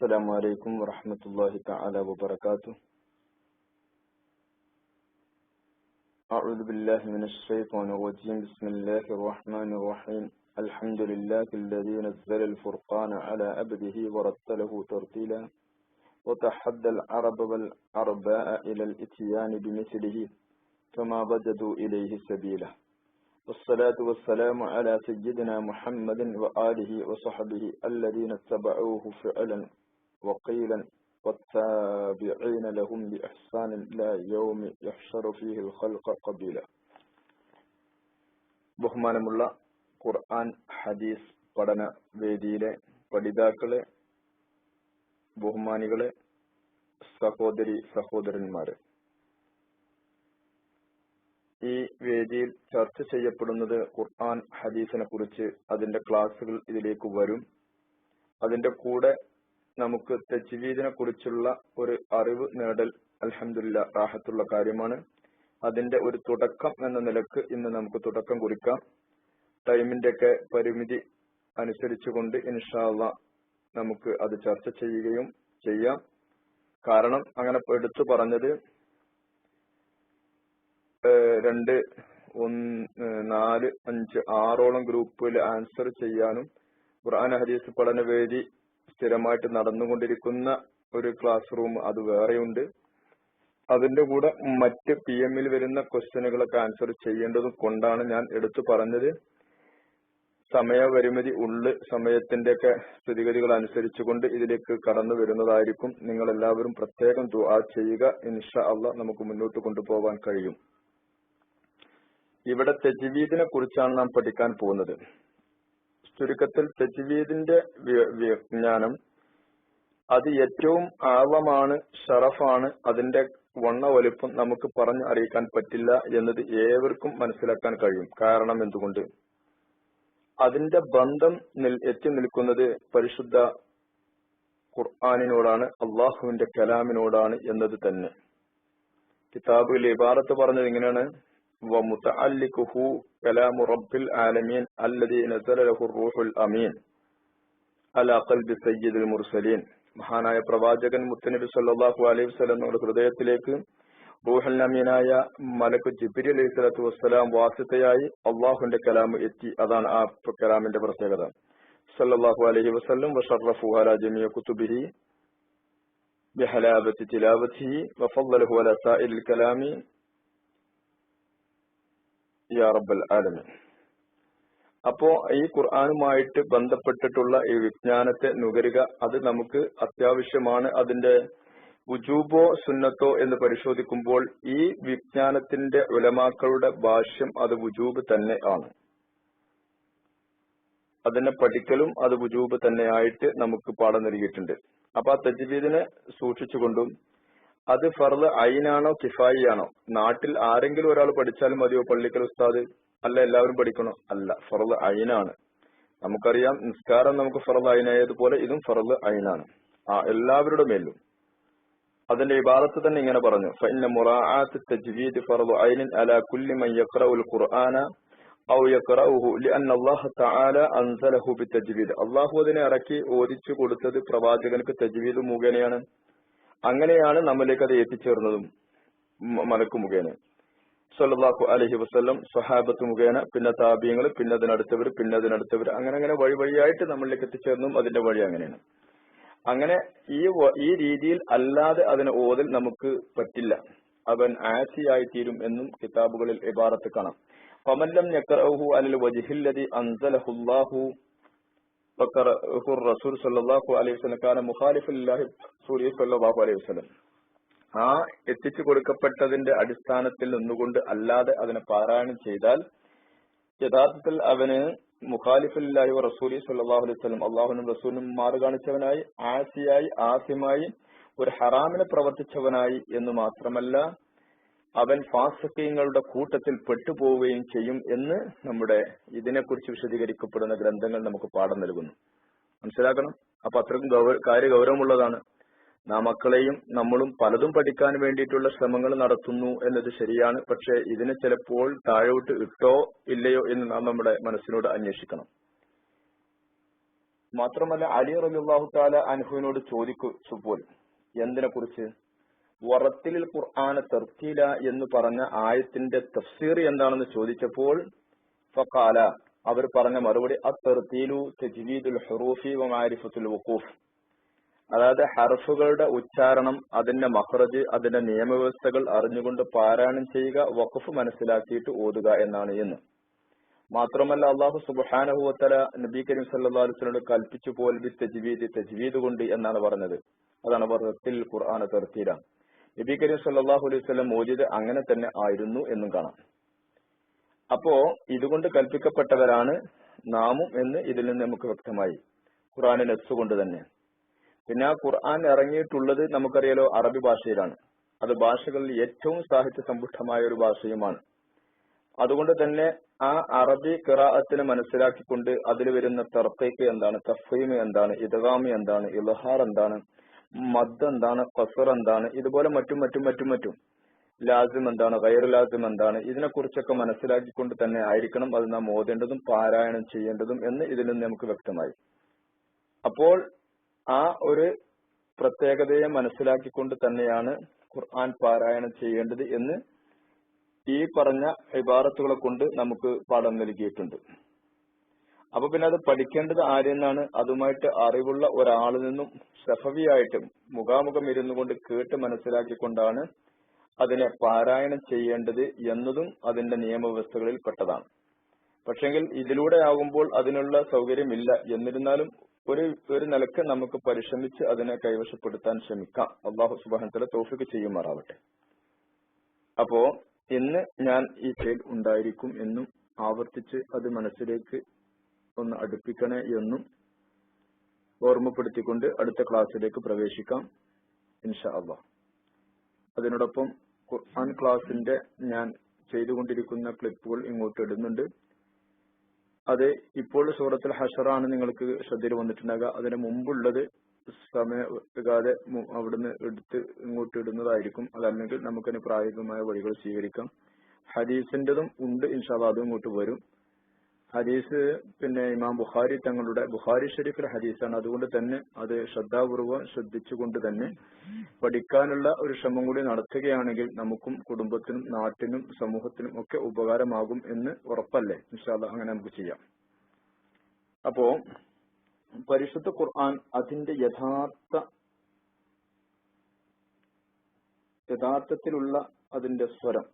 السلام عليكم ورحمة الله تعالى وبركاته. أعوذ بالله من الشيطان الرجيم. بسم الله الرحمن الرحيم. الحمد لله الذي نزل الفرقان على عبده ورتله ترتيلا وتحدى العرب والعرباء إلى الإتيان بمثله كما وجدوا إليه سبيلا. والصلاة والسلام على سيدنا محمد وآله وصحبه الذين اتبعوه فعلا وقيلا والتابعين لهم بإحسان إلى يوم يحشر فيه الخلق قبيلا ബഹുമാനമുള്ള ഖുർആൻ ഹദീസ് പഠന വേദിയിലെ പഠിതാക്കളെ ബഹുമാനികളെ സഹോദരി സഹോദരന്മാരെ ഈ വേദിയിൽ ചർച്ച ചെയ്യപ്പെടുന്നത് ഖുർആൻ ഹദീസിനെ കുറിച്ച് അതിന്റെ ക്ലാസ്സുകൾ ഇതിലേക്ക് വരും അതിന്റെ കൂടെ നമുക്ക് തെജ്വീദിനെ കുറിച്ചുള്ള ഒരു അറിവ് നേടൽ അൽഹംദുലില്ല റാഹത്തുള്ള കാര്യമാണ്. അതിന്റെ ഒരു തുടക്കം എന്ന നിലയ്ക്ക് ഇന്ന് നമുക്ക് തുടക്കം കുറിക്കാം. ടൈമിന്റെ ഒക്കെ പരിമിതി അനുസരിച്ചുകൊണ്ട് ഇൻഷാല്ല നമുക്ക് അത് ചർച്ച ചെയ്യുകയും ചെയ്യാം. കാരണം അങ്ങനെ എടുത്തു പറഞ്ഞത് രണ്ട് ഒന്ന് നാല് അഞ്ച് ആറോളം ഗ്രൂപ്പിൽ ആൻസർ ചെയ്യാനും ഖുർആൻ ഹദീസ് പഠനവേദി സ്ഥിരമായിട്ട് നടന്നുകൊണ്ടിരിക്കുന്ന ഒരു ക്ലാസ് റൂം അത് വേറെയുണ്ട്. അതിന്റെ കൂടെ മറ്റ് പി എമ്മിൽ വരുന്ന ക്വസ്റ്റ്യനുകളൊക്കെ ആൻസർ ചെയ്യേണ്ടതും കൊണ്ടാണ് ഞാൻ എടുത്തു പറഞ്ഞത്. സമയപരിമിതി ഉള്ള് സമയത്തിന്റെ ഒക്കെ സ്ഥിതിഗതികൾ അനുസരിച്ചുകൊണ്ട് ഇതിലേക്ക് കടന്നു വരുന്നതായിരിക്കും. നിങ്ങൾ എല്ലാവരും പ്രത്യേകം ദുആ ചെയ്യുക. ഇൻഷാ അല്ല നമുക്ക് മുന്നോട്ട് കൊണ്ടുപോകാൻ കഴിയും. ഇവിടെ തെജ്വീദിനെ കുറിച്ചാണ് നാം പഠിക്കാൻ പോകുന്നത്. ചുരുക്കത്തിൽ തെജ്വീദിന്റെ വിജ്ഞാനം അത് ഏറ്റവും ആഴമാണ് ഷറഫാണ് അതിന്റെ വണ്ണ വലുപ്പം നമുക്ക് പറഞ്ഞ് അറിയിക്കാൻ പറ്റില്ല എന്നത് ഏവർക്കും മനസ്സിലാക്കാൻ കഴിയും. കാരണം എന്തുകൊണ്ട്? അതിന്റെ ബന്ധം എത്തി നിൽക്കുന്നത് പരിശുദ്ധ ഖുർആാനിനോടാണ് അള്ളാഹുവിന്റെ കലാമിനോടാണ് എന്നത് തന്നെ. കിതാബിൽ ഇബാറത്ത് പറഞ്ഞത് ഇങ്ങനെയാണ്. ومتعلقه كلام رب العالمين الذي نزل له الروح الأمين على قلب سيد المرسلين മഹാനായ പ്രവാചകൻ മുത്തനബി സല്ലാഹു അലൈഹി വസ്ലങ്ങളുടെ ഹൃദയത്തിലേക്ക് റൂഹൽ അമീനായ മലക്ക് ജിബിരി അലൈഹി സ്വലാത്തു വസ്സലാം വാസിത്തയായി അള്ളാഹുന്റെ കലാം എത്തി അതാണ് ആ കലാമിന്റെ പ്രത്യേകത സല്ലാഹു അലൈഹി വസ്ലം വഷറഫു അല ജമിയ കുത്തുബിഹി بحلاوة تلاوته وفضله على سائر الكلام യാ റബ്ബൽ അപ്പോ ഈ ഖുർആാനുമായിട്ട് ബന്ധപ്പെട്ടിട്ടുള്ള ഈ വിജ്ഞാനത്തെ നുകരുക അത് നമുക്ക് അത്യാവശ്യമാണ്. അതിന്റെ ഉജൂബോ സുന്നത്തോ എന്ന് പരിശോധിക്കുമ്പോൾ ഈ വിജ്ഞാനത്തിന്റെ ഉലമാക്കളുടെ ഭാഷ്യം അത് ഉജൂബ് തന്നെ ആണ്. അതിനെ പഠിക്കലും അത് ഉജൂബ് തന്നെയായിട്ട് നമുക്ക് പാഠം നൽകിയിട്ടുണ്ട്. അപ്പൊ ആ തജ്വീദിനെ സൂക്ഷിച്ചുകൊണ്ടും അത് ഫർൾ അയിനാണോ കിഫായി ആണോ? നാട്ടിൽ ആരെങ്കിലും ഒരാൾ പഠിച്ചാൽ മതിയോ പള്ളിക്കൽ ഉസ്താദ്? അല്ല എല്ലാവരും പഠിക്കണോ? അല്ല ഫർൾ അയിനാണ്. നമുക്കറിയാം നിസ്കാരം നമുക്ക് ഫർൾ അയിനായതുപോലെ ഇതും ഫർൾ അയിനാണ്. ആ എല്ലാവരുടെ മേലും. അതിന്റെ ഇബാദത്ത് തന്നെ ഇങ്ങനെ പറഞ്ഞു. ഫഇന്ന മുറാഅത്ത് തജ്വീദ് ഫർൾ അലാ കുല്ലി മൻ യഖറഉൽ ഖുർആന ഔ തആല അൻസലഹു ബിതജ്വീദ് അല്ലാഹു അതിനെ ഇറക്കി ഓദിച്ചു കൊടുത്തത് പ്രവാചകനക്ക് തജ്വീദ് മുഖേനയാണ്. അങ്ങനെയാണ് നമ്മളിലേക്ക് അത് എത്തിച്ചേർന്നതും മലക്കു മുഖേന. സല്ലാഹു അലഹി വസ്ല്ലം സ്വഹാബത്ത് മുഖേന പിന്നെ താബിയങ്ങൾ പിന്നെ അതിനടുത്തവർ പിന്നെ അതിനടുത്തവർ അങ്ങനെ അങ്ങനെ വഴി വഴിയായിട്ട് നമ്മളിലേക്ക് എത്തിച്ചേർന്നതും അതിന്റെ വഴി അങ്ങനെയാണ്. അങ്ങനെ ഈ ഈ രീതിയിൽ അല്ലാതെ അതിനെ ഓതൽ നമുക്ക് പറ്റില്ല. അവൻ ആസിയായി തീരും എന്നും കിതാബുകളിൽ ഇബാറത്ത് കാണാം. പമല്ലം ഞക്കറഹു അലൽ വജിഹില്ലതി അൻസലഹുല്ലാഹു റസൂൽ സല്ലാഹു അലൈഹി വസ്ലം കാന മുഖാലിഫുല്ലാഹി റസൂലി സല്ലാഹു അലൈഹി വസ്ലം ആ എത്തിച്ചു കൊടുക്കപ്പെട്ടതിന്റെ അടിസ്ഥാനത്തിൽ നിന്നുകൊണ്ട് അല്ലാതെ അതിനെ പാരായണം ചെയ്താൽ യഥാർത്ഥത്തിൽ അവന് മുഖാലിഫുല്ലാഹി റസൂലി സല്ലാഹു അലൈഹി വസ്ലം അള്ളാഹുനും റസൂലിനും മാറി കാണിച്ചവനായി ആസിയായി ആസിമായി ഒരു ഹറാമിനെ പ്രവർത്തിച്ചവനായി എന്ന് മാത്രമല്ല അവൻ ഫാസക്കീങ്ങളുടെ കൂട്ടത്തിൽ പെട്ടുപോവുകയും ചെയ്യും എന്ന് നമ്മുടെ ഇതിനെക്കുറിച്ച് വിശദീകരിക്കപ്പെടുന്ന ഗ്രന്ഥങ്ങൾ നമുക്ക് പാഠം നൽകുന്നു. മനസ്സിലാക്കണം? അപ്പൊ അത്രക്കും കാര്യ ഗൗരവമുള്ളതാണ് നാം മക്കളെയും നമ്മളും പലതും പഠിക്കാൻ വേണ്ടിയിട്ടുള്ള ശ്രമങ്ങൾ നടത്തുന്നു എന്നത് ശരിയാണ്. പക്ഷെ ഇതിനെ ചിലപ്പോൾ താഴോട്ട് ഇട്ടോ ഇല്ലയോ എന്ന് നാം നമ്മുടെ മനസ്സിനോട് അന്വേഷിക്കണം. മാത്രമല്ല അലി റബിള്ളാഹു താല അൻഹുവിനോട് ചോദിക്കുമ്പോൾ എന്തിനെ കുറിച്ച് വറത്തിലിൽ ഖുർആന തെർത്തീല എന്ന് പറഞ്ഞ ആയത്തിന്റെ തഫ്സീർ എന്താണെന്ന് ചോദിച്ചപ്പോൾ ഫക്കാല അവർ പറഞ്ഞ മറുപടി അത്തർത്തീലു തജ്വീദുൽ ഹുറൂഫി വമാരിഫത്തുൽ വഖൂഫ്. അതായത് ഹർഫുകളുടെ ഉച്ചാരണം അതിന്റെ മഹ്റജ് അതിന്റെ നിയമവ്യവസ്ഥകൾ അറിഞ്ഞുകൊണ്ട് പാരായണം ചെയ്യുക വഖഫ് മനസ്സിലാക്കിയിട്ട് ഓതുക എന്നാണ് എന്ന്. മാത്രമല്ല അള്ളാഹു സുബാനഹുവത്തല നബി കരീം സല്ലാ വസല്ലം കൽപ്പിച്ചു പോൽ ബി തജ്വീദ് തജ്വീദ് കൊണ്ട് എന്നാണ് പറഞ്ഞത്. അതാണ് വറത്തിൽ ഖുർആാന തെർത്തീല നബി കരീം സല്ലാഹു അലൈഹി സ്വലം മോചിത് അങ്ങനെ തന്നെ ആയിരുന്നു എന്നും കാണാം. അപ്പോ ഇതുകൊണ്ട് കൽപ്പിക്കപ്പെട്ടവരാണ് നാമും എന്ന് ഇതിൽ നിന്ന് നമുക്ക് വ്യക്തമായി ഖുറാനെ നെസ് കൊണ്ട് തന്നെ. പിന്നെ ആ ഖുർആൻ ഇറങ്ങിയിട്ടുള്ളത് നമുക്കറിയാലോ അറബി ഭാഷയിലാണ്. അത് ഭാഷകളിൽ ഏറ്റവും സാഹിത്യ സമ്പുഷ്ടമായ ഒരു ഭാഷയുമാണ്. അതുകൊണ്ട് തന്നെ ആ അറബി കിറാഅത്തിനെ മനസ്സിലാക്കിക്കൊണ്ട് അതിൽ വരുന്ന തെർത്തേക്ക് എന്താണ് തഫീം എന്താണ് ഇദ്ഗാമി എന്താണ് ഇൽഹാർ എന്താണ് മദ് എന്താണ് ഖസർ എന്താണ് ഇതുപോലെ മറ്റും മറ്റും മറ്റും മറ്റും. ലാസിം എന്താണ് ഗൈർ ലാസിം എന്താണ് ഇതിനെക്കുറിച്ചൊക്കെ മനസ്സിലാക്കിക്കൊണ്ട് തന്നെ ആയിരിക്കണം അത് നാം ഓതേണ്ടതും പാരായണം ചെയ്യേണ്ടതും എന്ന് ഇതിൽ നിന്ന് നമുക്ക് വ്യക്തമായി. അപ്പോൾ ആ ഒരു പ്രത്യേകതയെ മനസ്സിലാക്കിക്കൊണ്ട് തന്നെയാണ് ഖുർആൻ പാരായണം ചെയ്യേണ്ടത് എന്ന് ഈ പറഞ്ഞ ഇബാറത്തുകളെ കൊണ്ട് നമുക്ക് പാഠം നൽകിയിട്ടുണ്ട്. അപ്പൊ പിന്നെ അത് പഠിക്കേണ്ടത് ആരെന്നാണ് അതുമായിട്ട് അറിവുള്ള ഒരാളിൽ നിന്നും സഫവിയായിട്ടും മുഖാമുഖം ഇരുന്നു കൊണ്ട് കേട്ട് മനസ്സിലാക്കിക്കൊണ്ടാണ് അതിനെ പാരായണം ചെയ്യേണ്ടത് എന്നതും അതിന്റെ നിയമവ്യവസ്ഥകളിൽ പെട്ടതാണ്. പക്ഷെങ്കിൽ ഇതിലൂടെ ആകുമ്പോൾ അതിനുള്ള സൗകര്യമില്ല. എന്നിരുന്നാലും ഒരു ഒരു നിലയ്ക്ക് നമുക്ക് പരിശ്രമിച്ച് അതിനെ കൈവശപ്പെടുത്താൻ ശ്രമിക്കാം. അള്ളാഹു സുബാനത്തല തോഫിക്ക് ചെയ്യുമാറാവട്ടെ. അപ്പോ ഇന്ന് ഞാൻ ഈ പേൽ ഉണ്ടായിരിക്കും എന്നും ആവർത്തിച്ച് അത് മനസ്സിലേക്ക് ഒന്ന് അടുപ്പിക്കണേ എന്നും ഓർമ്മപ്പെടുത്തിക്കൊണ്ട് അടുത്ത ക്ലാസ്സിലേക്ക് പ്രവേശിക്കാം ഇൻഷാ അള്ളാഹ് അതിനോടൊപ്പം ഖുർആൻ ക്ലാസിന്റെ ഞാൻ ചെയ്തുകൊണ്ടിരിക്കുന്ന ക്ലിപ്പുകൾ ഇങ്ങോട്ട് ഇടുന്നുണ്ട്. അത് ഇപ്പോൾ സൂറത്തുൽ ഹഷറാണ് നിങ്ങൾക്ക് ശ്രദ്ധയിൽ വന്നിട്ടുണ്ടാകുക അതിന് മുമ്പുള്ളത് സമയകാതെ അവിടുന്ന് എടുത്ത് ഇങ്ങോട്ട് ഇടുന്നതായിരിക്കും. അതല്ലെങ്കിൽ നമുക്കതിന് പ്രായോഗികമായ വഴികൾ സ്വീകരിക്കാം. ഹദീസിന്റെതും ഉണ്ട് അതും ഇങ്ങോട്ട് വരും. ഹദീസ് പിന്നെ ഇമാം ബുഖാരി തങ്ങളുടെ ബുഖാരി ഷെരീഫിലെ ഹദീസാണ്. അതുകൊണ്ട് തന്നെ അത് ശ്രദ്ധാപൂർവം ശ്രദ്ധിച്ചുകൊണ്ട് തന്നെ പഠിക്കാനുള്ള ഒരു ശ്രമം കൂടി നടത്തുകയാണെങ്കിൽ നമുക്കും കുടുംബത്തിനും നാട്ടിനും സമൂഹത്തിനും ഒക്കെ ഉപകാരമാകും എന്ന് ഉറപ്പല്ലേ? നിഷാദ അങ്ങനെ നമുക്ക് ചെയ്യാം. അപ്പോ പരിശുദ്ധ ഖുർആൻ അതിന്റെ യഥാർത്ഥ യഥാർത്ഥത്തിലുള്ള അതിന്റെ സ്വരം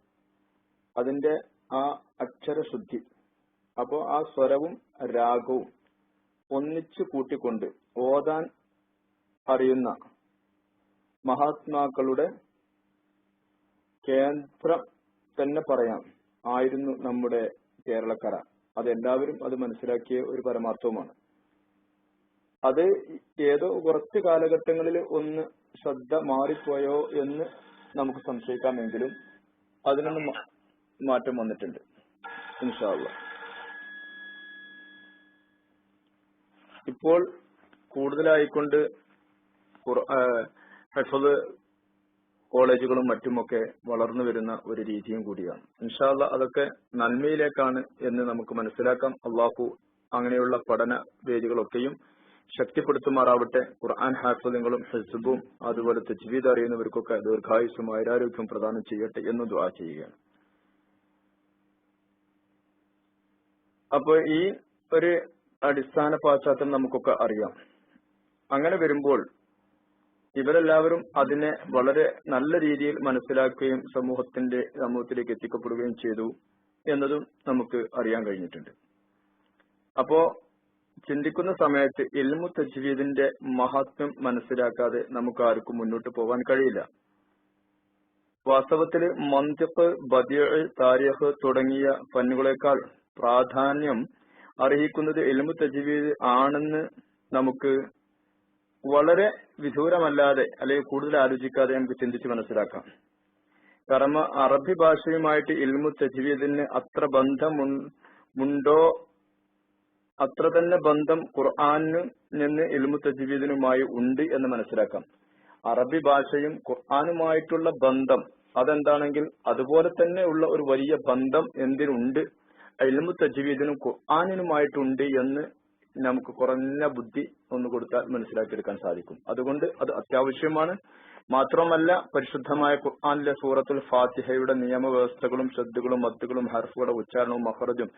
അതിന്റെ ആ അക്ഷരശുദ്ധി അപ്പോ ആ സ്വരവും രാഗവും ഒന്നിച്ചു കൂട്ടിക്കൊണ്ട് ഓതാൻ അറിയുന്ന മഹാത്മാക്കളുടെ കേന്ദ്രം തന്നെ പറയാം. ആയിരുന്നു നമ്മുടെ കേരളക്കര. അതെല്ലാവരും അത് മനസ്സിലാക്കിയ ഒരു പരമാർത്ഥവുമാണ്. അത് ഏതോ കുറച്ച് കാലഘട്ടങ്ങളിൽ ഒന്ന് ശ്രദ്ധ മാറിപ്പോയോ എന്ന് നമുക്ക് സംശയിക്കാമെങ്കിലും അതിനൊന്നും മാറ്റം വന്നിട്ടുണ്ട്. ഇൻഷാല്ല ഇപ്പോൾ കൂടുതലായിക്കൊണ്ട് ഹെഫത് കോളേജുകളും മറ്റുമൊക്കെ വളർന്നു വരുന്ന ഒരു രീതിയും കൂടിയാണ്. ഇൻഷാല്ല അതൊക്കെ നന്മയിലേക്കാണ് എന്ന് നമുക്ക് മനസ്സിലാക്കാം. അള്ളാഹു അങ്ങനെയുള്ള പഠന വേദികളൊക്കെയും ശക്തിപ്പെടുത്തുമാറാവട്ടെ. ഖുർആൻ ഹാഫിളുകളും ഹെസുബും അതുപോലെ തജ്വീദ് അറിയുന്നവർക്കൊക്കെ ദീർഘായുസും ആരോഗ്യവും പ്രദാനം ചെയ്യട്ടെ എന്ന് ദ്വാ ചെയ്യുകയാണ്. അപ്പൊ ഈ ഒരു അടിസ്ഥാന പാശ്ചാത്യം നമുക്കൊക്കെ അറിയാം. അങ്ങനെ വരുമ്പോൾ ഇവരെല്ലാവരും അതിനെ വളരെ നല്ല രീതിയിൽ മനസ്സിലാക്കുകയും സമൂഹത്തിന്റെ സമൂഹത്തിലേക്ക് എത്തിക്കപ്പെടുകയും ചെയ്തു എന്നതും നമുക്ക് അറിയാൻ കഴിഞ്ഞിട്ടുണ്ട്. അപ്പോ ചിന്തിക്കുന്ന സമയത്ത് ഇൽമു തജ്വീദിന്റെ മഹത്വം മനസ്സിലാക്കാതെ നമുക്ക് ആർക്കും മുന്നോട്ട് പോകാൻ കഴിയില്ല. വാസ്തവത്തിൽ മന്ത്യപ്പ് ബദിയ് താരിഹ് തുടങ്ങിയ ഫന്നുകളെക്കാൾ പ്രാധാന്യം അർഹിക്കുന്നത് ഇൽമു തജ്വീദ് ആണെന്ന് നമുക്ക് വളരെ വിദൂരമല്ലാതെ അല്ലെങ്കിൽ കൂടുതൽ ആലോചിക്കാതെ നമുക്ക് ചിന്തിച്ച് മനസ്സിലാക്കാം. കാരണം അറബി ഭാഷയുമായിട്ട് ഇൽമു തജ്വീദിന് അത്ര ബന്ധമുണ്ടോ അത്ര തന്നെ ബന്ധം ഖുർആാനിന് നിന്ന് ഇൽമു തജ്വീദിനുമായി ഉണ്ട് എന്ന് മനസ്സിലാക്കാം. അറബി ഭാഷയും ഖുർആാനുമായിട്ടുള്ള ബന്ധം അതെന്താണെങ്കിൽ അതുപോലെ തന്നെ ഉള്ള ഒരു വലിയ ബന്ധം എന്തിനുണ്ട്? ഇൽമു തജ്വീദിനും ഖുർആാനിനുമായിട്ടുണ്ട് എന്ന് നമുക്ക് കുറഞ്ഞ ബുദ്ധി ഒന്ന് കൊടുത്താൽ മനസ്സിലാക്കിയെടുക്കാൻ സാധിക്കും. അതുകൊണ്ട് അത് അത്യാവശ്യമാണ്. മാത്രമല്ല പരിശുദ്ധമായ ഖുർആാനിലെ സൂറത്തുൽ ഫാത്തിഹയുടെ നിയമവ്യവസ്ഥകളും ശ്രദ്ധകളും മത്തുകളും ഹർഫുകളുടെ ഉച്ചാരണവും മഹറജും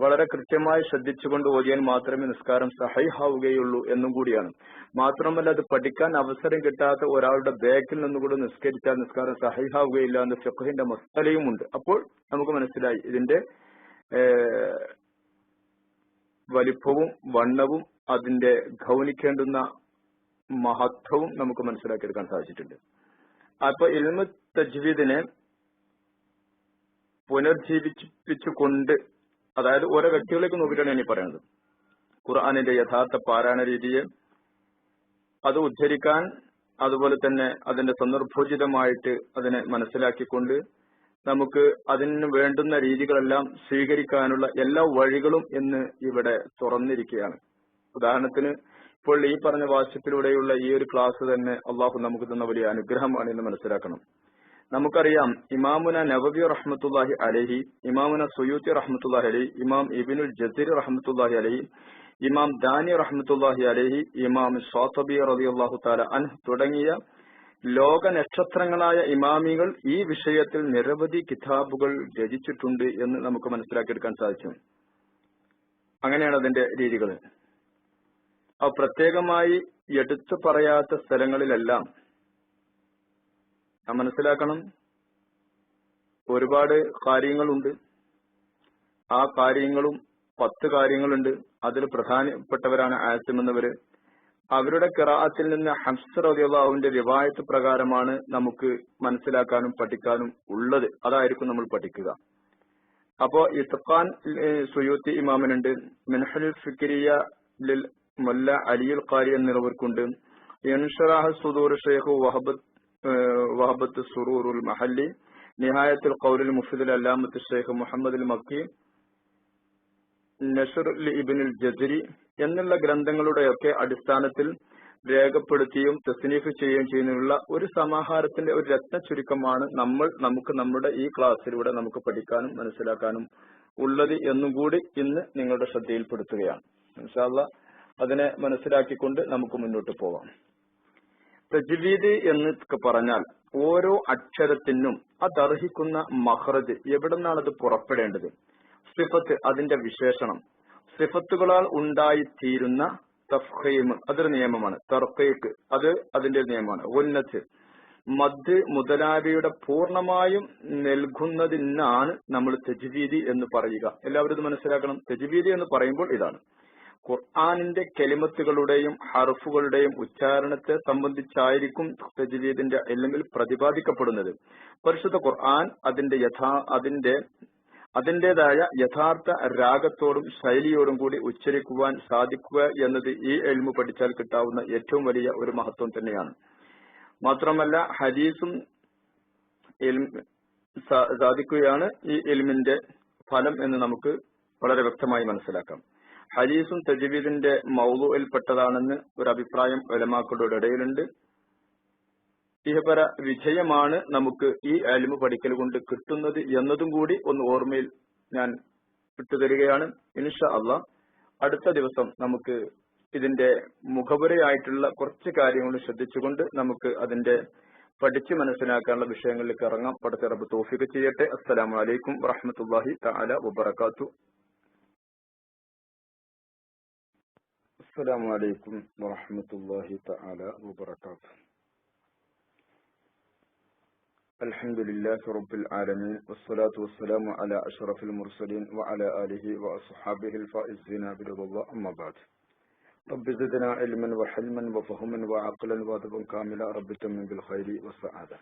വളരെ കൃത്യമായി ശ്രദ്ധിച്ചുകൊണ്ട് ഓതിയാൽ മാത്രമേ നിസ്കാരം സഹൈഹാവുകയുള്ളൂ എന്നും കൂടിയാണ്. മാത്രമല്ല അത് പഠിക്കാൻ അവസരം കിട്ടാത്ത ഒരാളുടെ ബാക്കിൽ നിന്നുകൂടെ നിസ്കരിച്ചാൽ നിസ്കാരം സഹൈഹാവുകയില്ല എന്ന് ഫിഖഹിന്റെ മസ്തലയുമുണ്ട് അപ്പോൾ നമുക്ക് മനസ്സിലായി ഇതിന്റെ വലിപ്പവും വണ്ണവും അതിന്റെ ഗൗനിക്കേണ്ടുന്ന മഹത്വവും നമുക്ക് മനസ്സിലാക്കിയെടുക്കാൻ സാധിച്ചിട്ടുണ്ട്. അപ്പൊ ഇൽമ തജ്വീദിനെ പുനർജീവിപ്പിച്ചുകൊണ്ട് അതായത് ഓരോ വ്യക്തികളേക്ക് നോക്കിയിട്ടാണ് ഞാൻ ഈ പറയുന്നത്. ഖുർആാനിന്റെ യഥാർത്ഥ പാരായണ രീതിയെ അത് ഉദ്ധരിക്കാൻ അതുപോലെ തന്നെ അതിന്റെ സന്ദർഭോചിതമായിട്ട് അതിനെ മനസ്സിലാക്കിക്കൊണ്ട് നമുക്ക് അതിന് വേണ്ടുന്ന രീതികളെല്ലാം സ്വീകരിക്കാനുള്ള എല്ലാ വഴികളും ഇന്ന് ഇവിടെ തുറന്നിരിക്കുകയാണ്. ഉദാഹരണത്തിന് ഇപ്പോൾ ഈ പറഞ്ഞ വാസ്യത്തിലൂടെയുള്ള ഈ ഒരു ക്ലാസ് തന്നെ അള്ളാഹു നമുക്ക് തന്ന വലിയ അനുഗ്രഹമാണ് എന്ന് മനസ്സിലാക്കണം. നമുക്കറിയാം ഇമാമുന നവബി റഹ്മത്തുല്ലാഹി അലഹി ഇമാമുന സുയൂത്തി റഹ്മത്തുല്ലാഹി അലഹി ഇമാം ഇബിനുൽ ജസീർ റഹ്മത്തുല്ലാഹി അലഹി ഇമാം ദാനി റഹ്മത്തുല്ലാഹി അലഹി ഇമാം ഷാത്തബി റളിയല്ലാഹു താല അൻഹ് തുടങ്ങിയ ലോക നക്ഷത്രങ്ങളായ ഇമാമികൾ ഈ വിഷയത്തിൽ നിരവധി കിതാബുകൾ രചിച്ചിട്ടുണ്ട് എന്ന് നമുക്ക് മനസ്സിലാക്കിയെടുക്കാൻ സാധിച്ചു. അങ്ങനെയാണ് അതിന്റെ രീതികൾ. അവ പ്രത്യേകമായി എടുത്തു പറയാത്ത സ്ഥലങ്ങളിലെല്ലാം നാം മനസ്സിലാക്കണം. ഒരുപാട് കാര്യങ്ങളുണ്ട്. ആ കാര്യങ്ങളും പത്ത് കാര്യങ്ങളുണ്ട്. അതിൽ പ്രധാനപ്പെട്ടവരാണ് ആസിം എന്നവര്. അവരുടെ ഖിറാഅത്തിൽ നിന്ന് ഹംസർ റളിയല്ലാഹുവിന്റെ റിവായത്ത് പ്രകാരമാണ് നമുക്ക് മനസ്സിലാക്കാനും പഠിക്കാനും ഉള്ളത്. അതായിരിക്കും നമ്മൾ പഠിക്കുക. അപ്പോ ഇത്ഖാൻ ഏഹ്, സുയൂത്തി ഇമാമിനുണ്ട്. മിൻഹൽ ഫിക്രിയ ലിൽ മുല്ല അലിയുൽ ഖാരി എന്നിവർക്കുണ്ട്. ഇൻഷറാഹ സുദൂർ ഷെയ്ഖ് വഹബത്ത് വഹബത്ത് സുറൂറുൽ മഹല്ലി നിഹായത്തുൽ ഖൗലുൽ മുഫിദുൽ അല്ലാമത്ത് ഷെയ്ഖ് മുഹമ്മദ് മക്കി നഷർ ഇബിനുൽ ജസരി എന്നുള്ള ഗ്രന്ഥങ്ങളുടെയൊക്കെ അടിസ്ഥാനത്തിൽ രേഖപ്പെടുത്തിയും തസ്നീഫ് ചെയ്യുകയും ചെയ്യുന്നതിനുള്ള ഒരു സമാഹാരത്തിന്റെ ഒരു രത്ന ചുരുക്കമാണ് നമ്മൾ നമുക്ക് നമ്മുടെ ഈ ക്ലാസ്സിലൂടെ നമുക്ക് പഠിക്കാനും മനസ്സിലാക്കാനും ഉള്ളത് എന്നും കൂടി ഇന്ന് നിങ്ങളുടെ ശ്രദ്ധയിൽപ്പെടുത്തുകയാണ്. മനസ്സിലാവുക അതിനെ മനസ്സിലാക്കിക്കൊണ്ട് നമുക്ക് മുന്നോട്ട് പോവാം. തജ്വീദ് എന്ന് പറഞ്ഞാൽ ഓരോ അക്ഷരത്തിനും അതർഹിക്കുന്ന മഹ്റജ് എവിടെ അത് പുറപ്പെടേണ്ടത്? സിഫത്ത് അതിന്റെ വിശേഷണം. സിഫത്തുകളാൽ ഉണ്ടായിത്തീരുന്ന തഫ്ഹീം അതൊരു നിയമമാണ്. തർക്കീക്ക് അത് അതിന്റെ നിയമമാണ്. ഉന്നത്ത് മദ് മുതലാവിയുടെ പൂർണമായും നൽകുന്നതിനാണ് നമ്മൾ തെജുവീതി എന്ന് പറയുക. എല്ലാവരും ഇത് മനസ്സിലാക്കണം. തെജുവീതി എന്ന് പറയുമ്പോൾ ഇതാണ്. ഖുർആാനിന്റെ കെലിമത്തുകളുടെയും ഹർഫുകളുടെയും ഉച്ചാരണത്തെ സംബന്ധിച്ചായിരിക്കും തജ്വീദിന്റെ എല്ലെങ്കിൽ പ്രതിപാദിക്കപ്പെടുന്നത്. പരിശുദ്ധ ഖുർആൻ അതിന്റെ യഥാ അതിന്റെ അതിന്റേതായ യഥാർത്ഥ രാഗത്തോടും ശൈലിയോടും കൂടി ഉച്ചരിക്കുവാൻ സാധിക്കുക എന്നത് ഈ എൽമു പഠിച്ചാൽ കിട്ടാവുന്ന ഏറ്റവും വലിയ ഒരു മഹത്വം തന്നെയാണ്. മാത്രമല്ല ഹദീസും സാധിക്കുകയാണ് ഈ എൽമിന്റെ ഫലം എന്ന് നമുക്ക് വളരെ വ്യക്തമായി മനസ്സിലാക്കാം. ഹദീസും തജ്വീദിന്റെ മൗലുവിൽപ്പെട്ടതാണെന്ന് ഒരു അഭിപ്രായം ഉലമാക്കളുടെ ഇടയിലുണ്ട്. ഇഹപര വിജയമാണ് നമുക്ക് ഈ അലിമ് പഠിക്കൽ കൊണ്ട് കിട്ടുന്നത് എന്നതും കൂടി ഒന്ന് ഓർമ്മയിൽ ഞാൻ വിട്ടുതരികയാണ് ഇൻഷ അള്ളാ അടുത്ത ദിവസം നമുക്ക് ഇതിന്റെ മുഖപുരയായിട്ടുള്ള കുറച്ച് കാര്യങ്ങൾ ശ്രദ്ധിച്ചുകൊണ്ട് നമുക്ക് അതിന്റെ പഠിച്ചു മനസ്സിലാക്കാനുള്ള വിഷയങ്ങളിലേക്ക് ഇറങ്ങാം. പഠിച്ച റബ്ബ് തോഫിക്ക് ചെയ്യട്ടെ. അസ്സലാമു അലൈക്കും വറഹമത്തല്ലാഹി തആല വബറകാത്തു. അസ്സലാമു അലൈക്കും വറഹമത്തല്ലാഹി തആല വബറകാത്തു. الحمد لله رب العالمين والصلاة والسلام على أشرف المرسلين وعلى آله وأصحابه الفائزين برضا الله أما بعد رب زدنا علما وحلما وفهما وعقلا وادبا كاملا رب تمن بالخير والسعادة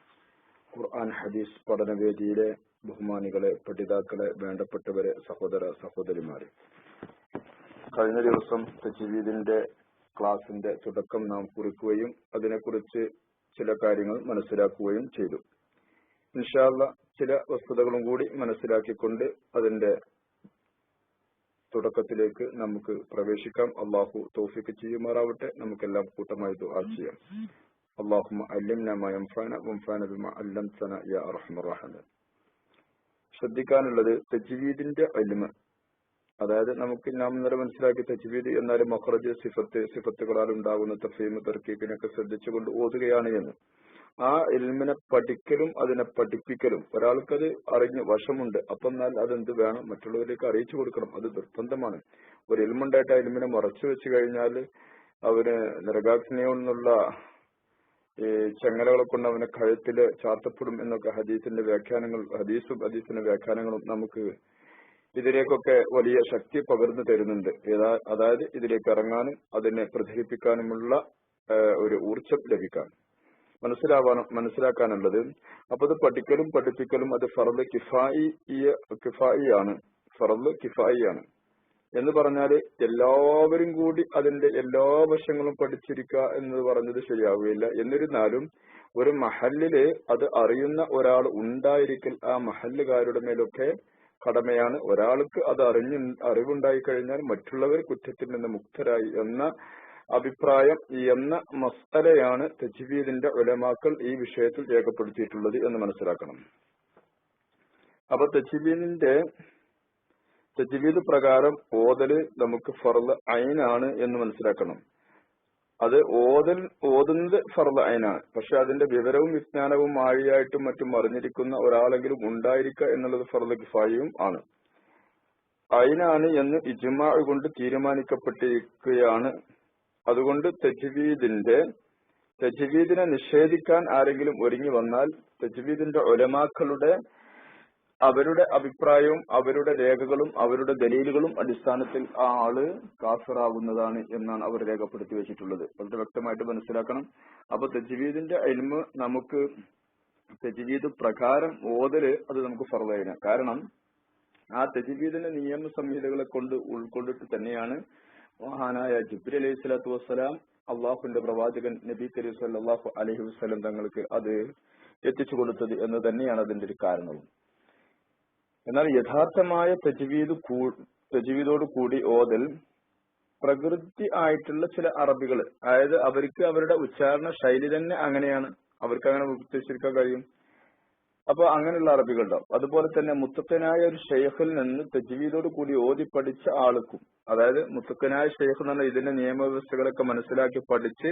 ഖുർആൻ ഹദീസ് പഠനവേദിയിലെ ബഹുമാനികളെ പഠിതാക്കളെ വേണ്ടപ്പെട്ടവരെ സഹോദര സഹോദരിമാരെ കഴിഞ്ഞ ദിവസം തജ്വീദിന്റെ ക്ലാസിന്റെ തുടക്കം നാം കുറിക്കുകയും അതിനെക്കുറിച്ച് ചില കാര്യങ്ങൾ മനസ്സിലാക്കുകയും ചെയ്തു ഇൻഷാല്ല ചില വസ്തുതകളും കൂടി മനസ്സിലാക്കിക്കൊണ്ട് അതിന്റെ തുടക്കത്തിലേക്ക് നമുക്ക് പ്രവേശിക്കാം. അള്ളാഹു തോഫിക്ക് ചെയ്യുമാറാവട്ടെ. നമുക്കെല്ലാം കൂട്ടമായി ദുആ ചെയ്യാം. മാ ബിമാ യാ അർഹമർ റഹീം ശ്രദ്ധിക്കാനുള്ളത് തജ്വീദിന്റെ അലിമ അതായത് നമുക്ക് നാം മനസ്സിലാക്കി തജ്വീദ് എന്നാലും മഹറജ് സിഫത്ത് സിഫത്തുകളാൽ ഉണ്ടാകുന്ന തഫീമ് തർക്കീബിനൊക്കെ ശ്രദ്ധിച്ചുകൊണ്ട് ഓതുകയാണ് എന്ന്. ആ ഇൽമിനെ പഠിക്കലും അതിനെ പഠിപ്പിക്കലും. ഒരാൾക്കത് അറിഞ്ഞ് വശമുണ്ട്. അപ്പം എന്നാൽ അതെന്ത് വേണം? മറ്റുള്ളവരിലേക്ക് അറിയിച്ചു കൊടുക്കണം. അത് നിർബന്ധമാണ്. ഒരു ഇൽമുണ്ടായിട്ട് ആ ഇൽമിനെ മറച്ചു വെച്ച് കഴിഞ്ഞാൽ അവന് നരകാഗ്നിയിൽ എന്നുള്ള ഈ ചങ്ങലകളെ കൊണ്ട് അവനെ കഴുത്തിൽ ചാർത്തപ്പെടും എന്നൊക്കെ ഹദീസിന്റെ വ്യാഖ്യാനങ്ങൾ ഹദീസും ഹദീസിന്റെ വ്യാഖ്യാനങ്ങളും നമുക്ക് ഇതിലേക്കൊക്കെ വലിയ ശക്തി പകർന്നു തരുന്നുണ്ട്. അതായത് ഇതിലേക്ക് ഇറങ്ങാനും അതിനെ പ്രചരിപ്പിക്കാനുമുള്ള ഒരു ഊർജം ലഭിക്കാൻ. മനസ്സിലാവാനും മനസ്സിലാക്കാനുള്ളത്. അപ്പൊ അത് പഠിക്കലും പഠിപ്പിക്കലും അത് ഫറദ് കിഫായി കിഫായിയാണ്. കിഫായി ആണ് എന്ന് പറഞ്ഞാൽ എല്ലാവരും കൂടി അതിന്റെ എല്ലാ വശങ്ങളും പഠിച്ചിരിക്കുക എന്ന് പറഞ്ഞത് ശരിയാവുകയില്ല. എന്നിരുന്നാലും ഒരു മഹല്ലിൽ അത് അറിയുന്ന ഒരാൾ ഉണ്ടായിരിക്കൽ ആ മഹല്ലുകാരുടെ മേലൊക്കെ കടമയാണ്. ഒരാൾക്ക് അത് അറിഞ്ഞു അറിവുണ്ടായി കഴിഞ്ഞാൽ മറ്റുള്ളവർ കുറ്റത്തിൽ നിന്ന് മുക്തരായി എന്ന അഭിപ്രായം എന്ന മസ്തലയാണ് തജ്വീദിന്റെ ഉലമാക്കൾ ഈ വിഷയത്തിൽ രേഖപ്പെടുത്തിയിട്ടുള്ളത് എന്ന് മനസ്സിലാക്കണം. അപ്പൊ തജ്വീദിന്റെ തജ്വീദ് പ്രകാരം ഓതൽ നമുക്ക് ഫർദ് ആണ് എന്ന് മനസ്സിലാക്കണം. അത് ഓതൽ ഓതുന്നത് ഫർദ് ഐനാണ് പക്ഷെ അതിന്റെ വിവരവും വിജ്ഞാനവും ആഴിയായിട്ടും മറ്റും അറിഞ്ഞിരിക്കുന്ന ഒരാളെങ്കിലും ഉണ്ടായിരിക്കുക എന്നുള്ളത് ഫർദ് കിഫായും ആണ്. അയിനാണ് എന്ന് ഇജ്മാ കൊണ്ട് തീരുമാനിക്കപ്പെട്ടിരിക്കുകയാണ് അതുകൊണ്ട് തജ്വീദിന്റെ തജ്വീദിനെ നിഷേധിക്കാൻ ആരെങ്കിലും ഒരുങ്ങി വന്നാൽ തജ്വീദിന്റെ ഒലമാക്കളുടെ അവരുടെ അഭിപ്രായവും അവരുടെ രേഖകളും അവരുടെ ദലീലുകളും അടിസ്ഥാനത്തിൽ ആ ആൾ കാഫിറാവുന്നതാണ് എന്നാണ് അവർ രേഖപ്പെടുത്തി വെച്ചിട്ടുള്ളത്. വളരെ വ്യക്തമായിട്ട് മനസ്സിലാക്കണം. അപ്പൊ തജ്വീദിന്റെ അൽമ് നമുക്ക് തജ്വീദ് പ്രകാരം ഓതൽ അത് നമുക്ക് ഫർവൈന കാരണം ആ തജ്വീദിന്റെ നിയമ സംഹിതകളെ കൊണ്ട് ഉൾക്കൊണ്ടിട്ട് തന്നെയാണ് മഹാനായ ജിബ്രി അലൈഹി സ്വലാത്തു വസ്സലാം അള്ളാഹുവിന്റെ പ്രവാചകൻ നബി കരീം സല്ലാഹു അലഹി വസ്ലം തങ്ങൾക്ക് അത് എത്തിച്ചു കൊടുത്തത് എന്ന് തന്നെയാണ് അതിന്റെ ഒരു കാരണവും. എന്നാൽ യഥാർത്ഥമായ തജ്വീദ് തജ്വീദോട് കൂടി ഓതൽ പ്രകൃതി ആയിട്ടുള്ള ചില അറബികൾ അതായത് അവർക്ക് അവരുടെ ഉച്ചാരണ ശൈലി തന്നെ അങ്ങനെയാണ്. അവർക്ക് അങ്ങനെ ഉദ്ദേശിക്കാൻ കഴിയും. അപ്പൊ അങ്ങനെയുള്ള അറബികളുണ്ടാവും. അതുപോലെ തന്നെ മുത്തപ്പനായ ഒരു ഷെയ്ഖിൽ നിന്ന് തജ്വീദോട് കൂടി ഓതി പഠിച്ച ആൾക്കും അതായത് മുത്തുക്കനായ ഷെയ്ഖ് എന്ന് പറഞ്ഞാൽ ഇതിന്റെ നിയമവ്യവസ്ഥകളൊക്കെ മനസ്സിലാക്കി പഠിച്ച്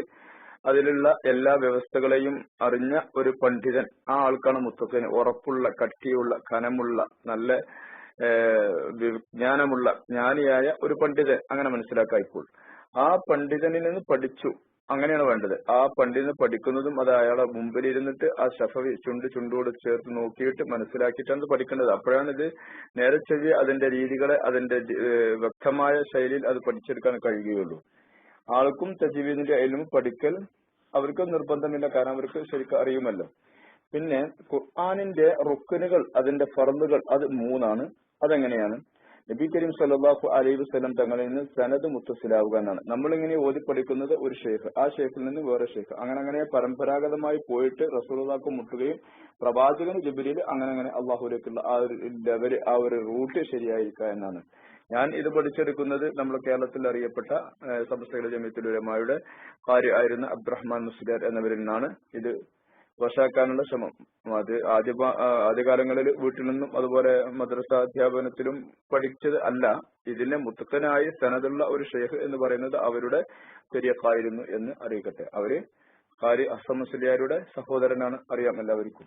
അതിലുള്ള എല്ലാ വ്യവസ്ഥകളെയും അറിഞ്ഞ ഒരു പണ്ഡിതൻ ആ ആൾക്കാണ് മുത്തുക്കന്. ഉറപ്പുള്ള കട്ടിയുള്ള കനമുള്ള നല്ല വിജ്ഞാനമുള്ള ജ്ഞാനിയായ ഒരു പണ്ഡിതൻ അങ്ങനെ മനസ്സിലാക്കായിപ്പോൾ. ആ പണ്ഡിതനിൽ നിന്ന് പഠിച്ചു. അങ്ങനെയാണ് വേണ്ടത്. ആ പണ്ടിന്ന് പഠിക്കുന്നതും അത് അയാളെ മുമ്പിലിരുന്നിട്ട് ആ ശഫവി ചുണ്ട് ചുണ്ടോട് ചേർത്ത് നോക്കിയിട്ട് മനസ്സിലാക്കിയിട്ടാണ് പഠിക്കേണ്ടത്. അപ്പോഴാണ് ഇത് നേരെ ചെവി അതിന്റെ രീതികളെ അതിന്റെ വ്യക്തമായ ശൈലിയിൽ അത് പഠിച്ചെടുക്കാൻ കഴിയുകയുള്ളൂ. ആൾക്കും തജീവിന്റെ അതിലും പഠിക്കൽ അവർക്ക് നിർബന്ധമില്ല. കാരണം അവർക്ക് ശരിക്കും അറിയുമല്ലോ. പിന്നെ ഖുർആാനിന്റെ റുക്കനുകൾ അതിന്റെ ഫറന്നുകൾ അത് മൂന്നാണ്. അതെങ്ങനെയാണ്? നബി കരീം സല്ലല്ലാഹു അലൈഹി വസല്ലം തങ്ങളിൽ നിന്ന് സനത് മുത്തസിലാവുക എന്നാണ്. നമ്മളിങ്ങനെ ഓതി പഠിക്കുന്നത് ഒരു ഷെയ്ഖ് ആ ഷെയ്ഖിൽ നിന്ന് വേറെ ഷെയ്ഖ്. അങ്ങനെ അങ്ങനെ പരമ്പരാഗതമായി പോയിട്ട് റസൂലുള്ളാഹ്ക്ക് മുട്ടുകയും പ്രവാചകന് ജബിലിൽ അങ്ങനെ അങ്ങനെ അള്ളാഹുലേക്കുള്ള ആ ഒരു ലെവൽ ആ ഒരു റൂട്ട് ശരിയായിരിക്കുക എന്നാണ്. ഞാൻ ഇത് പഠിച്ചെടുക്കുന്നത് നമ്മുടെ കേരളത്തിൽ അറിയപ്പെട്ട ഏഹ്, സമസ്തകളുടെ ജമിയത്തുലമായുടെ ഭാര്യ ആയിരുന്ന അബ്ദുറഹ്മാൻ മുസ്ലിയാർ എന്നവരിൽ നിന്നാണ് ഇത് വഷാക്കാനുള്ള ശ്രമം. അത് ആദ്യ ആദ്യകാലങ്ങളിൽ വീട്ടിൽ നിന്നും അതുപോലെ മദ്രസ അധ്യാപനത്തിലും പഠിച്ചത് അല്ല. ഇതിനെ മുത്തക്കനായി സനദുള്ള ഒരു ഷെയ്ഖ് എന്ന് പറയുന്നത് അവരുടെ പെരിയക്കായിരുന്നു എന്ന് അറിയിക്കട്ടെ. അവർ കാരി അസം മുസ്ലിയാരുടെ സഹോദരനാണ് അറിയാം എല്ലാവർക്കും.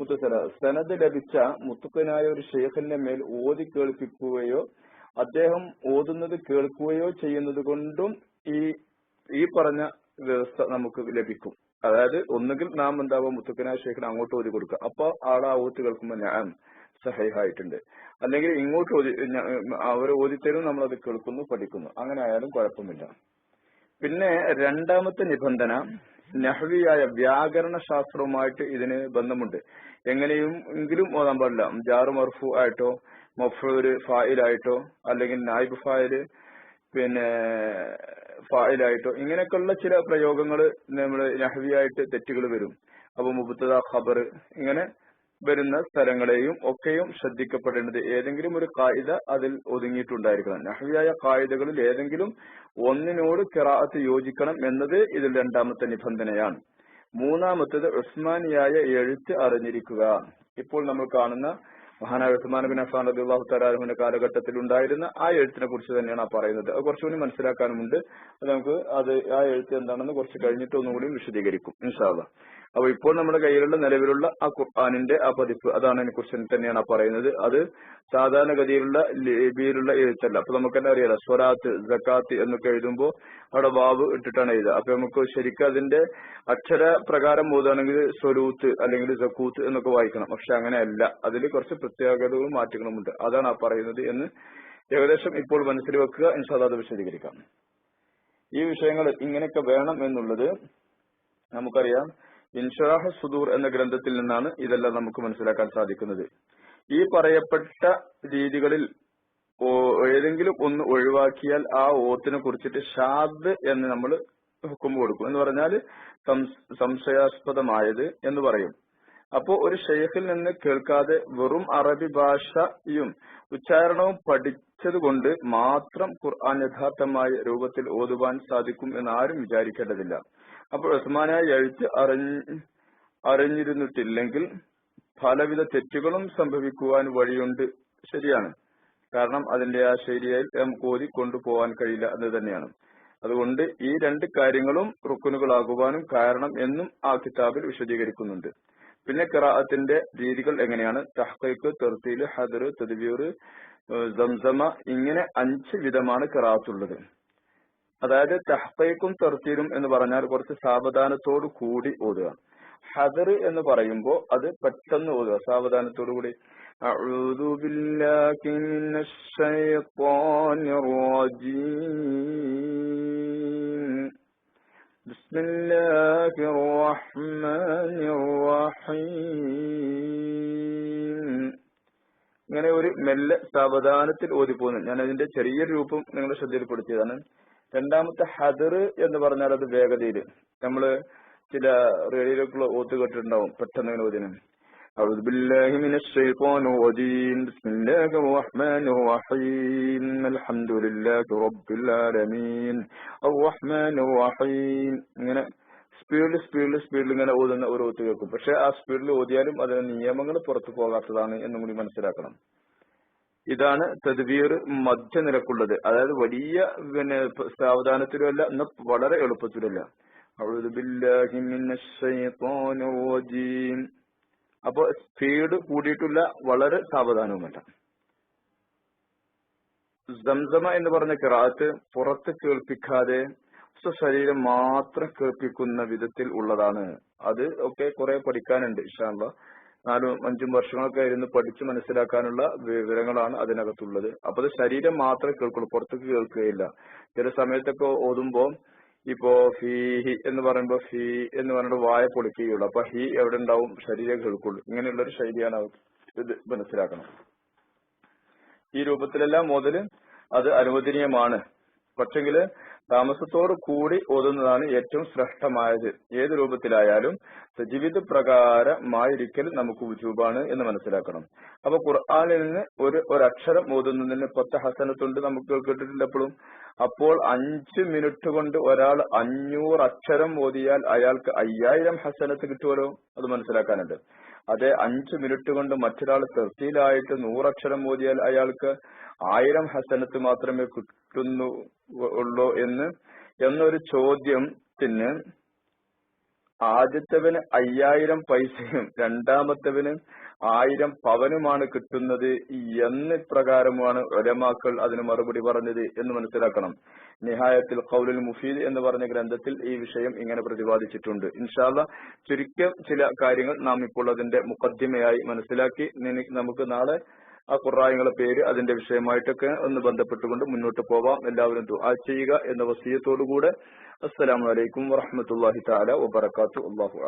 മുത്തസല സനദ് ലഭിച്ച മുത്തുക്കനായ ഒരു ഷെയ്ഖിന്റെ മേൽ ഓതി കേൾപ്പിക്കുകയോ അദ്ദേഹം ഓതുന്നത് കേൾക്കുകയോ ചെയ്യുന്നത് കൊണ്ടും ഈ ഈ പറഞ്ഞ വ്യവസ്ഥ നമുക്ക് ലഭിക്കും. അതായത് ഒന്നുകിൽ നാം എന്താവാ? മുത്തുക്കനായ ഷെയ്ഖിന് അങ്ങോട്ട് ഓതി കൊടുക്കുക. അപ്പൊ ആളെ ആ ഓത്ത് കേൾക്കുമ്പോൾ ഞാൻ സഹായിട്ടുണ്ട് അല്ലെങ്കിൽ ഇങ്ങോട്ട് ഓതി അവർ ഓതിത്തരും നമ്മൾ അത് കേൾക്കുന്നു പഠിക്കുന്നു. അങ്ങനെ ആയാലും കുഴപ്പമില്ല. പിന്നെ രണ്ടാമത്തെ നിബന്ധന നഹ്വിയായ വ്യാകരണ ശാസ്ത്രവുമായിട്ട് ഇതിന് ബന്ധമുണ്ട്. എങ്ങനെയും എങ്കിലും ഓതാൻ പാടില്ല. ജാറു മർഫു ആയിട്ടോ മഫൂര് ഫായിലായിട്ടോ അല്ലെങ്കിൽ നായിബ് ഫായിൽ പിന്നെ ഫായിലായിട്ടോ ഇങ്ങനെയൊക്കെയുള്ള ചില പ്രയോഗങ്ങൾ നമ്മൾ നഹവിയായിട്ട് തെറ്റുകൾ വരും. അപ്പൊ മുബത്തത ഖബർ ഇങ്ങനെ വരുന്ന സ്ഥലങ്ങളെയും ഒക്കെയും ശ്രദ്ധിക്കപ്പെടേണ്ടത് ഏതെങ്കിലും ഒരു കായിക അതിൽ ഒതുങ്ങിയിട്ടുണ്ടായിരിക്കണം. നഹവിയായ കായികകളിൽ ഏതെങ്കിലും ഒന്നിനോട് കിറാത്ത് യോജിക്കണം എന്നത് ഇതിൽ രണ്ടാമത്തെ നിബന്ധനയാണ്. മൂന്നാമത്തത് ഉസ്മാനിയായ എഴുത്ത് അറിഞ്ഞിരിക്കുക. ഇപ്പോൾ നമ്മൾ കാണുന്ന മഹാനായ ഉസ്മാൻ ബിൻ അഫാൻ റബി അള്ളാഹു തലാഹുവിന്റെ കാലഘട്ടത്തിൽ ഉണ്ടായിരുന്ന ആ എഴുത്തിനെ കുറിച്ച് തന്നെയാണ് ആ പറയുന്നത്. അത് കുറച്ചുകൂടി മനസ്സിലാക്കാനുമുണ്ട്. നമുക്ക് അത് ആ എഴുത്ത് എന്താണെന്ന് കുറച്ച് കഴിഞ്ഞിട്ട് ഒന്നുകൂടി വിശദീകരിക്കും. ഇൻഷാല്ല അപ്പൊ ഇപ്പോൾ നമ്മുടെ കയ്യിലുള്ള നിലവിലുള്ള ആ ഖുർആാനിന്റെ ആ പതിപ്പ് അതാണ് അതിനെ കുറിച്ച് തന്നെയാണ് പറയുന്നത്. അത് സാധാരണഗതിയിലുള്ള ലിപിയിലുള്ള എഴുത്തല്ല. അപ്പൊ നമുക്കെല്ലാം അറിയാലോ? സ്വരാത്ത് ജക്കാത്ത് എന്നൊക്കെ എഴുതുമ്പോൾ അവിടെ വാവ് ഇട്ടിട്ടാണ് എഴുതുക. അപ്പൊ നമുക്ക് ശരിക്കും അതിന്റെ അക്ഷര പ്രകാരം ഓതുകയാണെങ്കിൽ സ്വരൂത്ത് അല്ലെങ്കിൽ ജക്കൂത്ത് എന്നൊക്കെ വായിക്കണം. പക്ഷെ അങ്ങനെയല്ല. അതിൽ കുറച്ച് പ്രത്യേകതകളും മാറ്റങ്ങളുമുണ്ട്. അതാണ് ആ പറയുന്നത് എന്ന് ഏകദേശം ഇപ്പോൾ മനസ്സിൽ വെക്കുക. ഇൻഷാദ് വിശദീകരിക്കാം. ഈ വിഷയങ്ങൾ ഇങ്ങനെയൊക്കെ വേണം എന്നുള്ളത് നമുക്കറിയാം. ഇൻഷാഹ് സുദൂർ എന്ന ഗ്രന്ഥത്തിൽ നിന്നാണ് ഇതെല്ലാം നമുക്ക് മനസ്സിലാക്കാൻ സാധിക്കുന്നത്. ഈ പറയപ്പെട്ട രീതികളിൽ ഏതെങ്കിലും ഒന്ന് ഒഴിവാക്കിയാൽ ആ ഓത്തിനെ കുറിച്ചിട്ട് ഷാദ് എന്ന് നമ്മൾ ഹുക്കും കൊടുക്കും. എന്ന് പറഞ്ഞാൽ സംശയാസ്പദമായത് എന്ന് പറയും. അപ്പോ ഒരു ഷെയ്ഖിൽ നിന്ന് കേൾക്കാതെ വെറും അറബി ഭാഷയും ഉച്ചാരണവും പഠിച്ചത് കൊണ്ട് മാത്രം ഖുർആൻ യഥാർത്ഥമായ രൂപത്തിൽ ഓതുവാൻ സാധിക്കും എന്ന് ആരും വിചാരിക്കേണ്ടതില്ല. അപ്പോൾ ഉസ്മാനായ എഴുത്ത് അറിഞ്ഞ് അറിഞ്ഞിരുന്നിട്ടില്ലെങ്കിൽ പലവിധ തെറ്റുകളും സംഭവിക്കുവാൻ വഴിയുണ്ട്. ശരിയാണ്. കാരണം അതിന്റെ ആ ശരിയായി നമുക്ക് ഓതി കൊണ്ടുപോകാൻ കഴിയില്ല എന്ന് തന്നെയാണ്. അതുകൊണ്ട് ഈ രണ്ട് കാര്യങ്ങളും റുക്കുനുകളാകുവാനും കാരണം എന്നും ആ കിതാബിൽ വിശദീകരിക്കുന്നുണ്ട്. പിന്നെ കിറാഅത്തിന്റെ രീതികൾ എങ്ങനെയാണ്? തഹ്ഖീഖ് തെർത്തീൽ ഹദർ തദ്ബീർ സംസമ ഇങ്ങനെ അഞ്ച് വിധമാണ് ഖിറാഅത്തുള്ളത്. അതായത് തഹ്ഖീഖും തെർത്തീലും എന്ന് പറഞ്ഞാൽ കുറച്ച് സാവധാനത്തോടു കൂടി ഓതുക ഹദർ എന്ന് പറയുമ്പോൾ അത് പെട്ടെന്ന് ഓതുക സാവധാനത്തോടു കൂടി أعوذ بالله من الشيطان الرجيم بسم الله الرحمن الرحيم ഇങ്ങനെ ഒരു മെല്ലെ സാവധാനത്തിൽ ഓതിപ്പോകുന്നു ഞാൻ അതിന്റെ ചെറിയ രൂപം നിങ്ങളുടെ ശ്രദ്ധയിൽപ്പെടുത്തിയതാണ് രണ്ടാമത്തെ ഹദർ എന്ന് പറഞ്ഞാൽ അത് വേഗതയിൽ നമ്മള് ചില റേഡിയോയിലൊക്കെ ഓത്ത് കേട്ടിട്ടുണ്ടാവും പെട്ടെന്ന് ഇങ്ങനെ ഓതിന് أعوذ بالله من الشيطان الرجيم بسم الله الرحمن الرحيم الحمد لله رب العالمين الرحمن الرحيم ഇങ്ങനെ സ്പീഡിൽ സ്പീഡിൽ സ്പീഡിൽ ഇങ്ങനെ ഓതുന്ന ഒരു ഓത്ത് കേൾക്കും പക്ഷെ ആ സ്പീഡിൽ ഓതിയാലും അതിന് നിയമങ്ങൾ പുറത്തു പോകാത്തതാണ് എന്നും കൂടി മനസ്സിലാക്കണം ഇതാണ് തദ്ബീർ മധ്യനിരക്കുള്ളത്. അതായത് വലിയ പിന്നെ സാവധാനത്തിലുമല്ല എന്ന വളരെ എളുപ്പത്തിലുമല്ല അപ്പൊ സ്പീഡ് കൂടിയിട്ടില്ല വളരെ സാവധാനവുമല്ല. സംസമ എന്ന് പറഞ്ഞ കിറാത്ത് പുറത്ത് കേൾപ്പിക്കാതെ ശരീരം മാത്രം കേൾപ്പിക്കുന്ന വിധത്തിൽ ഉള്ളതാണ്. അത് ഒക്കെ കുറെ പഠിക്കാനുണ്ട് ഇഷാള്ള നാലും അഞ്ചും വർഷങ്ങളൊക്കെ ഇരുന്ന് പഠിച്ച് മനസ്സിലാക്കാനുള്ള വിവരങ്ങളാണ് അതിനകത്തുള്ളത്. അപ്പൊ അത് ശരീരം മാത്രമേ കേൾക്കുള്ളൂ പുറത്തേക്ക് കേൾക്കുകയില്ല. ചില സമയത്തൊക്കെ ഓതുമ്പോ ഇപ്പോ ഫീഹി എന്ന് പറയുമ്പോ ഫീ എന്ന് പറഞ്ഞിട്ട് വായ പൊളിക്കുകയുള്ളൂ. അപ്പൊ ഹി എവിടെ ഉണ്ടാവും? ശരീരം കേൾക്കുള്ളൂ. ഇങ്ങനെയുള്ള ഒരു ശൈലിയാണ് ഇത് മനസ്സിലാക്കണം. ഈ രൂപത്തിലെല്ലാം മുതൽ അത് അനുവദനീയമാണ്. പക്ഷെങ്കിൽ താമസത്തോട് കൂടി ഓതുന്നതാണ് ഏറ്റവും ശ്രേഷ്ഠമായത്. ഏത് രൂപത്തിലായാലും സജീവിത പ്രകാരമായിരിക്കൽ നമുക്ക് ഉജൂബാണ് എന്ന് മനസ്സിലാക്കണം. അപ്പൊ ഖുർആാനിൽ നിന്ന് ഒരു ഒരക്ഷരം ഓതുന്നതിന് പത്ത് ഹസനത്തുണ്ട് നമുക്ക് കേട്ടിട്ടില്ല എപ്പോഴും അപ്പോൾ അഞ്ച് മിനിറ്റ് കൊണ്ട് ഒരാൾ അഞ്ഞൂറ് അക്ഷരം ഓതിയാൽ അയാൾക്ക് അയ്യായിരം ഹസനത്ത് കിട്ടുമല്ലോ അത് മനസ്സിലാക്കാനുണ്ട്. അതെ അഞ്ച് മിനിറ്റ് കൊണ്ട് മറ്റൊരാൾ തെർത്തിയിലായിട്ട് നൂറക്ഷരം ഓതിയാൽ അയാൾക്ക് ആയിരം ഹസനത്ത് മാത്രമേ കിട്ടുന്നു ഉള്ളോ എന്ന് എന്നൊരു ചോദ്യത്തിന് ആദ്യത്തവന് അയ്യായിരം പൈസയും രണ്ടാമത്തവന് ആയിരം പവനുമാണ് കിട്ടുന്നത് എന്ന് പ്രകാരമാണ് ഒലമാക്കൾ അതിന് മറുപടി പറഞ്ഞത് എന്ന് മനസ്സിലാക്കണം. നിഹായത്തിൽ ഖൗലുൽ മുഫീദ് എന്ന് പറഞ്ഞ ഗ്രന്ഥത്തിൽ ഈ വിഷയം ഇങ്ങനെ പ്രതിപാദിച്ചിട്ടുണ്ട്. ഇൻഷാല്ല ചുരുക്കം ചില കാര്യങ്ങൾ നാം ഇപ്പോൾ അതിന്റെ മുഖദ്യമയായി മനസ്സിലാക്കി. നമുക്ക് നാളെ ആ കുറായങ്ങളെ പേര് അതിന്റെ വിഷയമായിട്ടൊക്കെ ഒന്ന് ബന്ധപ്പെട്ടുകൊണ്ട് മുന്നോട്ട് പോവാം. എല്ലാവരും ദുആ ചെയ്യുക എന്ന വസീയത്തോടുകൂടെ. അസ്സലാമു അലൈക്കും വറഹ്മത്തുള്ളാഹി തആല വബറകാത്തു അല്ലാഹു